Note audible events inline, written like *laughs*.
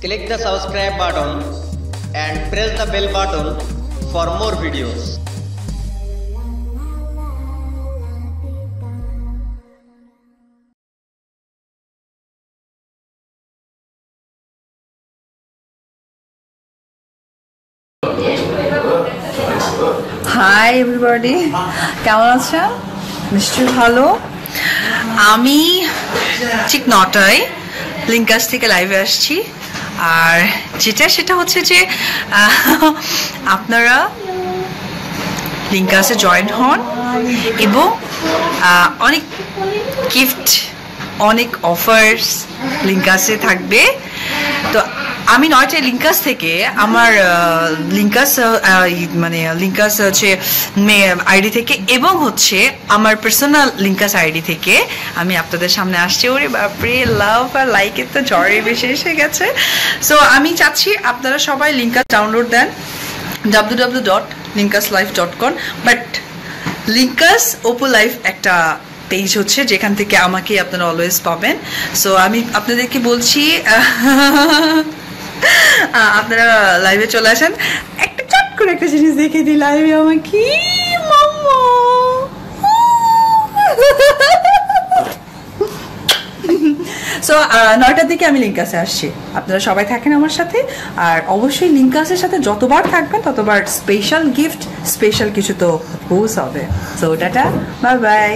Click the subscribe button and press the bell button for more videos. Hi everybody কেমন আছেন নিশ্চয়ই ভালো আমি ঠিক নটায় লিঙ্কাস থেকে লাইভে আসছি আর যেটা, সেটা হচ্ছে যে আপনারা লিঙ্কাসে জয়েন হন এবং অনেক গিফট অনেক অফার্স লিঙ্কাসে থাকবে। তো আমি নয়টায় লিঙ্কাস থেকে আমার লিঙ্কাস মানে লিঙ্কাস হচ্ছে আইডি থেকে এবং হচ্ছে আমার পার্সোনাল লিঙ্কাস আইডি থেকে আমি আপনাদের সামনে আসছি। ওরে বাপরে লাভ আর লাইকের তো জ্বরে বেশি এসে গেছে। সো আমি চাচ্ছি আপনারা সবাই Linkus download then W W dot Linkus life dot com but Linkus Oppo life একটা পেজ হচ্ছে, যেখান থেকে আমাকে আপনারা অলওয়েজ পাবেন। সো আমি আপনাদেরকে বলছি *laughs* আপনারা লাইভে চলে আসেন। একটা চট করে একটা জিনিস দেখে দিই লাইভে আমাকে মাম্মা? সো নয়টার দিকে আমি লিঙ্কাসে আসছি। আপনারা সবাই থাকেন আমার সাথে। আর অবশ্যই লিঙ্কাসের সাথে যতবার থাকবেন, ততবার স্পেশাল গিফট স্পেশাল কিছু তো হোস হবে। So tata bye bye